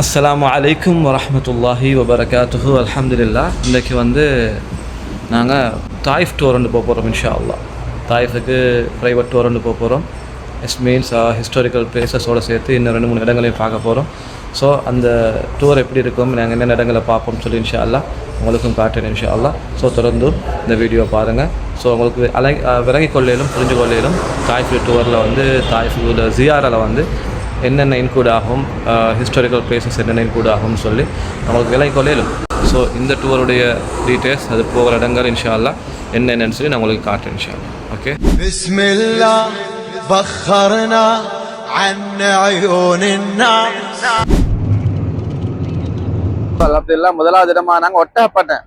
அஸ்லாம் அலைக்கும் வரமத்துல்லாஹி வபரகாத்துஹு அலமதுல்லா இன்றைக்கி வந்து நாங்கள் தாய்ஃப் டூர் ஒன்று போக போகிறோம் இன்ஷா அல்லா தாய்ஃபுக்கு ப்ரைவேட் டூர் ஒன்று போக போகிறோம் எஸ் மீன்ஸ் ஹிஸ்டாரிக்கல் uh, பிளேசஸோடு சேர்த்து இன்னும் ரெண்டு மூணு இடங்களையும் பார்க்க போகிறோம் ஸோ அந்த டூர் எப்படி இருக்கும் நாங்கள் என்னென்ன இடங்களை பார்ப்போம்னு சொல்லி இன்ஷா அல்லா உங்களுக்கும் காட்டுறேன் இன்ஷா அல்லா ஸோ தொடர்ந்து இந்த வீடியோ பாருங்கள் ஸோ உங்களுக்கு அலை விளங்கி கொள்ளையிலும் புரிஞ்சு கொள்ளையிலும் தாய்ஃபு டூரில் வந்து தாய்ஃபு ஜியாரில் வந்து என்னென்ன இன்க்ளூட் ஆகும் ஹிஸ்டாரிக்கல் பிளேசஸ் என்னென்ன இன்க்ளூட் ஆகும்னு சொல்லி நம்மளுக்கு விலை கொள்ளையிலும் ஸோ இந்த டூருடைய டீட்டெயில்ஸ் அது போகிற இடங்கள் இன்ஷா அல்லாஹ் என்னென்னு சொல்லி நான் உங்களுக்கு காட்டுறேன் இன்ஷா அல்லாஹ் ஓகே بسم الله بخرنا عن عيون الناس அல்ஹம்துலில்லாஹ் முதலாவது இடமா நாங்க ஒட்டகப்பட்டை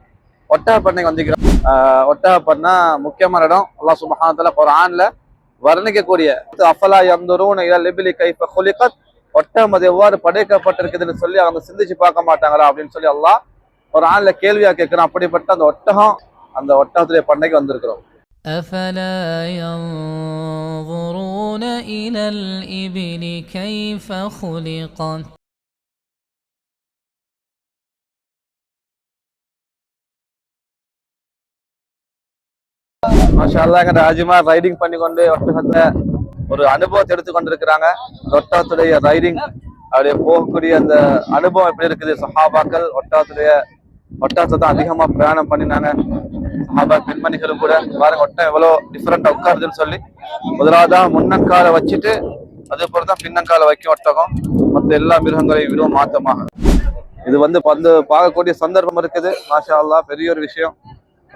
ஒட்டகப்பட்டைக்கு வந்திருக்கிறோம் ஆஹ் ஒட்டகப்பட்டினா முக்கியமான இடம் அல்லாஹ் சுப்ஹானஹு வ தஆலா குர்ஆன்ல வர்ணிக்கக்கூடிய அஃபலா யம்துரூன இலல் லிபிலி கைஃப குலிகத் ஒட்டகம் அது எவ்வாறு படைக்கப்பட்டிருக்குதுன்னு சொல்லி அவங்க சிந்திச்சு பார்க்க மாட்டாங்களா அப்படின்னு சொல்லி அல்லாஹ் குர்ஆன்ல கேள்வியா கேட்கிறான் அப்படிப்பட்ட அந்த ஒட்டகம் அந்த ஒட்டகத்துடைய பண்ணைக்கு வந்திருக்கிறோம் أفلا ينظرون إلى الإبل كيف خلقت மாஷா அல்லாஹ் எங்க ரைடிங் பண்ணி கொண்டு ஒட்டகத்தை ஒரு அனுபவத்தை எடுத்து கொண்டிருக்கிறாங்க. ஒட்டகத்துடைய ரைடிங் அப்படியே போகக்கூடிய அந்த அனுபவம் எப்படி இருக்குது? சஹாபாக்கள் ஒட்டகத்துடைய ஒட்டகத்தை தான் அதிகமா பிரயாணம் பண்ணினாங்க. சஹாபா பெண்மணிகளும் கூட பாருங்க ஒட்டம் எவ்வளவு டிஃப்ரெண்டா உட்காருதுன்னு சொல்லி. முதலாவதா முன்னங்கால வச்சுட்டு அதே போலதான் பின்னங்கால வைக்கும் ஒட்டகம். மற்ற எல்லா மிருகங்களையும் விரும்ப மாத்தமாக. இது வந்து வந்து பார்க்கக்கூடிய சந்தர்ப்பம் இருக்குது. மாஷா அல்லா பெரிய ஒரு விஷயம்.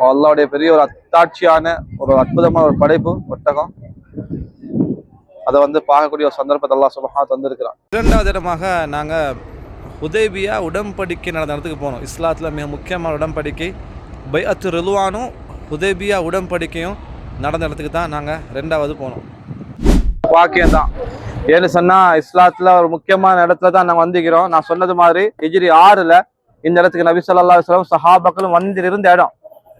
அல்லாவுடைய பெரிய ஒரு அத்தாட்சியான ஒரு அற்புதமான ஒரு படைப்பு ஒட்டகம். அதை வந்து பார்க்கக்கூடிய ஒரு சந்தர்ப்பத்தை அல்லாஹ் சுபஹா தந்திருக்கிறான். இரண்டாவது இடமாக நாங்கள் உதேபியா உடன்படிக்கை நடந்த இடத்துக்கு போனோம். இஸ்லாத்தில் மிக முக்கியமான உடன்படிக்கை. பை அத்து ரிலுவானும் உதேபியா உடன்படிக்கையும் நடந்த இடத்துக்கு தான் நாங்கள் ரெண்டாவது போனோம். பாக்கியம் தான். ஏன்னு சொன்னா இஸ்லாத்துல ஒரு முக்கியமான இடத்துல தான் நாங்க வந்திக்கிறோம் நான் சொன்னது மாதிரி ஹிஜ்ரி ஆறுல இந்த இடத்துக்கு நபி அலைஹி வஸல்லம் சஹாபாக்களும் வந்து இருந்த இடம்.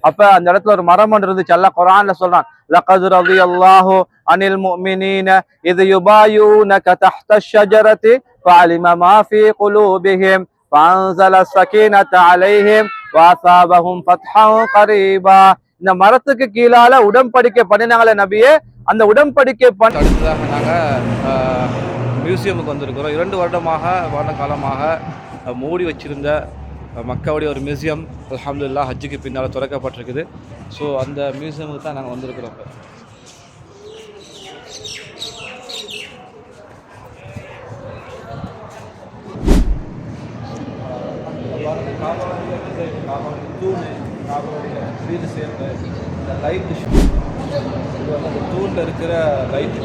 அப்ப அந்த இடத்துல ஒரு மரம் ஒன்று இருந்துச்சு அல்லாஹ் குர்ஆன்ல சொல்றான் லaqad ரலியல்லாஹு அனில் முஃமினீன இத் யுபாயூனக தஹ்த الشجرة فعلم ما في قلوبهم فأنزل السكينة عليهم وأثابهم فتحا قريبا இந்த மரத்துக்கு கீழால உடன்படிக்கை பண்ணினாங்களே நபியே அந்த உடன்படிக்கை பண்ண அடுத்ததாக நாங்கள் மியூசியமுக்கு வந்திருக்கிறோம் இரண்டு வருடமாக வருட காலமாக அஹ், மூடி வச்சிருந்த அஹ், மக்காவுடைய ஒரு மியூசியம் அலமதுல்லா ஹஜ்ஜுக்கு பின்னால் திறக்கப்பட்டிருக்குது. ஸோ அந்த மியூசியமுக்கு தான் நாங்கள் வந்திருக்கிறோம். வீடு சேர்ந்த இந்த லைட் இது தூணில் இருக்கிற லைட்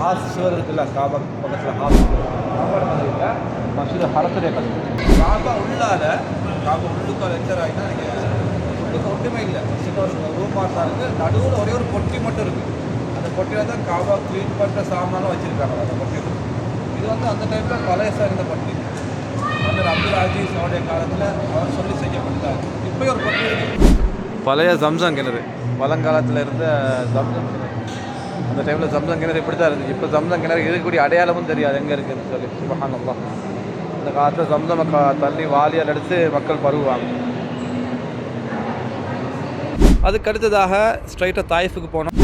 ஹாஸ் சுவர் இருக்குல்ல காபா பக்கத்தில் ஹாஸ் காபா கதையில் மசூத ஹரத்துடைய கதை காபா உள்ளால காபா உள்ளுக்கு லெக்சர் ஆகினா நீங்கள் ஒன்றுமே இல்லை. சின்ன ஒரு ரூம் மாதிரி தான் இருக்குது நடுவில் ஒரே ஒரு பொட்டி மட்டும் இருக்குது அந்த பொட்டியில் தான் காபா க்ளீன் பண்ணுற சாமானும் வச்சுருக்காங்க அந்த பொட்டியில். இது வந்து அந்த டைமில் பழைய சார்ந்த பொட்டி. வந்து அப்துல் அஜீஸ் அவருடைய காலத்தில் அவர் சொல்லி செய்யப்பட்டார். இப்போ ஒரு பொட்டி பழைய சம்சங் கிணறு. பழங்காலத்தில் இருந்த சம்சங் கிணறு. அந்த டைமில் சம்சங் கிணறு இப்படி தான் இருந்துச்சு. இப்போ சம்சங் கிணறு இருக்கக்கூடிய அடையாளமும் தெரியாது. எங்கே இருக்குதுன்னு சொல்லி. சுபஹானல்லாஹ். அந்த காலத்தில் சம்சம் தள்ளி தண்ணி வாலியால் எடுத்து மக்கள் பருவாங்க அதுக்கு அடுத்ததாக ஸ்ட்ரைட்டாக தாய்ஃபுக்கு போனோம்.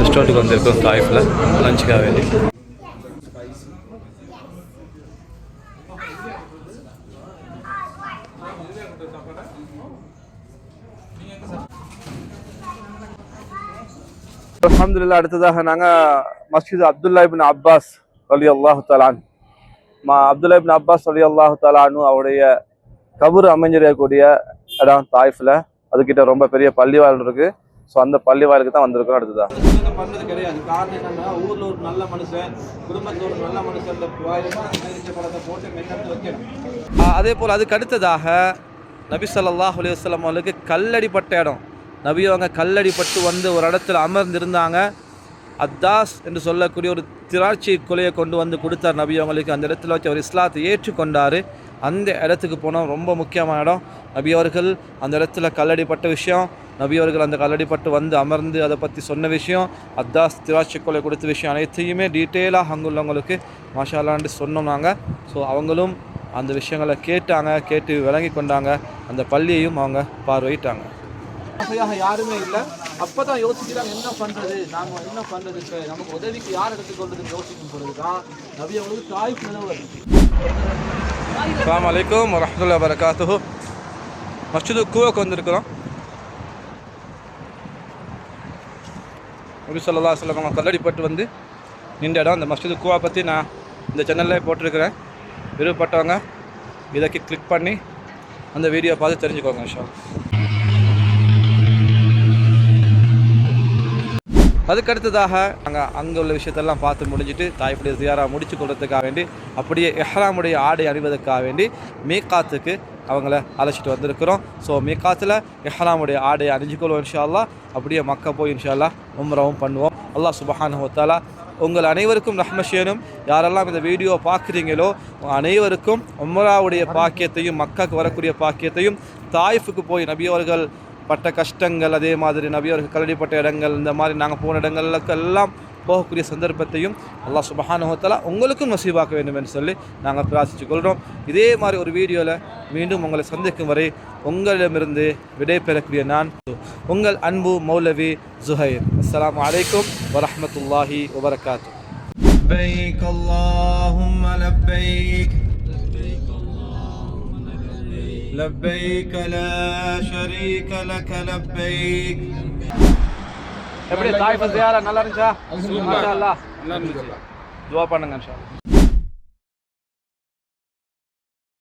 ரெஸ்டாரண்ட்டுக்கு வந்திருக்கோம் தாய்ஃபில். லஞ்சுக்காக வேண்டி. அல்ஹம்துலில்லாஹ் அடுத்ததாக நாங்க மஸ்ஜித் அப்துல்லா இப்னு அப்பாஸ் அலி அல்லாஹு தலான் மா அப்துல்லா இப்னு அப்பாஸ் அலி அல்லாஹு தலானு அவருடைய கபர் அமைஞ்சிருக்கக்கூடிய இடம் தாய்ஃபில். அதுக்கிட்ட ரொம்ப பெரிய பள்ளிவாயல் இருக்கு. ஸோ அந்த பள்ளிவாயலுக்கு தான் வந்திருக்கிறோம் அடுத்ததா. பண்ணது கிடையாது. காரணம் என்னன்னா ஊர்ல ஒரு நல்ல மனுஷன் குடும்பத்துல ஒரு நல்ல மனுஷன் போட்டு மென்னெடுத்து வைக்கணும். அதே போல் அதுக்கு அடுத்ததாக நபி சொல்லாஹ் அலைஹி அவர்களுக்கு கல்லடிப்பட்ட இடம். நபி அவங்க கல்லடிப்பட்டு வந்து ஒரு இடத்துல அமர்ந்திருந்தாங்க. அத்தாஸ் என்று சொல்லக்கூடிய ஒரு திராட்சை கொலையை கொண்டு வந்து கொடுத்தார் நபி அவங்களுக்கு அந்த இடத்துல வச்சு அவர் இஸ்லாத்தை ஏற்றுக்கொண்டார். அந்த இடத்துக்கு போனோம். ரொம்ப முக்கியமான இடம். நபி அவர்கள் அந்த இடத்துல கல்லடிப்பட்ட விஷயம். நபி அவர்கள் அந்த கல்லடிப்பட்டு வந்து அமர்ந்து அதை பற்றி சொன்ன விஷயம். அத்தாஸ் திராட்சைக்கொலை கொடுத்த விஷயம் அனைத்தையுமே டீட்டெயிலாக அங்குள்ளவங்களுக்கு மாஷாலான்ட்டு சொன்னோம் நாங்கள் ஸோ அவங்களும் அந்த விஷயங்களை கேட்டாங்க கேட்டு விளங்கி கொண்டாங்க. அந்த பள்ளியையும் அவங்க பார்வையிட்டாங்க. யாருமே இல்லை. அப்போ தான் யோசிக்கிறாங்க என்ன பண்ணுறது நாங்கள் என்ன பண்ணுறதுக்கு நமக்கு உதவிக்கு யார் எடுத்துக்கொள்றதுன்னு யோசிக்கும் பொழுது தான் நபி அவங்களுக்கு தாய் நிலவு அஸ்லாம் வலைக்கம் வரமத்துல்லா வரகாத்து மஸ்ஜிது கூவக்கு வந்திருக்கிறோம் நபி சொல்லா சொல்லம் அவங்க கல்லடிப்பட்டு வந்து நின்ற இடம். அந்த மஸ்ஜிது கூவா பற்றி நான் இந்த சேனலில் போட்டிருக்கிறேன். விருப்பப்பட்டவங்க இதை கிளிக் பண்ணி அந்த வீடியோ பார்த்து தெரிஞ்சுக்கோங்க இன்ஷா அதுக்கடுத்ததாக நாங்கள் அங்கே உள்ள விஷயத்தெல்லாம் பார்த்து முடிஞ்சுட்டு தாய்ப்புடைய ஜியாரா முடிச்சு கொள்றதுக்காக வேண்டி அப்படியே எஹ்ராமுடைய ஆடை அணிவதற்காக வேண்டி மீகாத்துக்கு அவங்கள அழைச்சிட்டு வந்திருக்கிறோம். ஸோ மீகாத்தில் எஹ்ராமுடைய ஆடை அணிஞ்சுக்கொள்வோம் இன்ஷால்லா அப்படியே மக்க போய் இன்ஷால்லா உம்ரவும் பண்ணுவோம். அல்லாஹ் சுபஹானஹு வத்தாலா உங்கள் அனைவருக்கும் ரஹ்மஷேனும் யாரெல்லாம் இந்த வீடியோ பார்க்குறீங்களோ அனைவருக்கும் உம்ராவுடைய பாக்கியத்தையும் மக்காவுக்கு வரக்கூடிய பாக்கியத்தையும் தாயிஃபுக்கு போய் நபி அவர்கள் பட்ட கஷ்டங்கள் அதே மாதிரி நபி அவர்கள் கல்லடிப்பட்ட இடங்கள் இந்த மாதிரி நாங்கள் போன இடங்களுக்கெல்லாம் போகக்கூடிய சந்தர்ப்பத்தையும் அல்லாஹ் சுபஹானுவத்தாலா உங்களுக்கும் நசீவாக்க வேண்டும் என்று சொல்லி நாங்கள் பிரார்த்தித்துக் கொள்கிறோம் இதே மாதிரி ஒரு வீடியோவில் மீண்டும் உங்களை சந்திக்கும் வரை உங்களிடமிருந்து விடை பெறக்கூடிய நான் உங்கள் அன்பு மௌலவி ஜுஹைர் அஸ்ஸலாமு அலைக்கும் வரஹ்மத்துல்லாஹி வபரகாத்து لبيك اللهم لبيك لبيك لا شريك لك لبيك எப்படி தாய் ஜியாரா நல்லா இருந்துச்சா? மாஷா அல்லாஹ் துவா பண்ணுங்க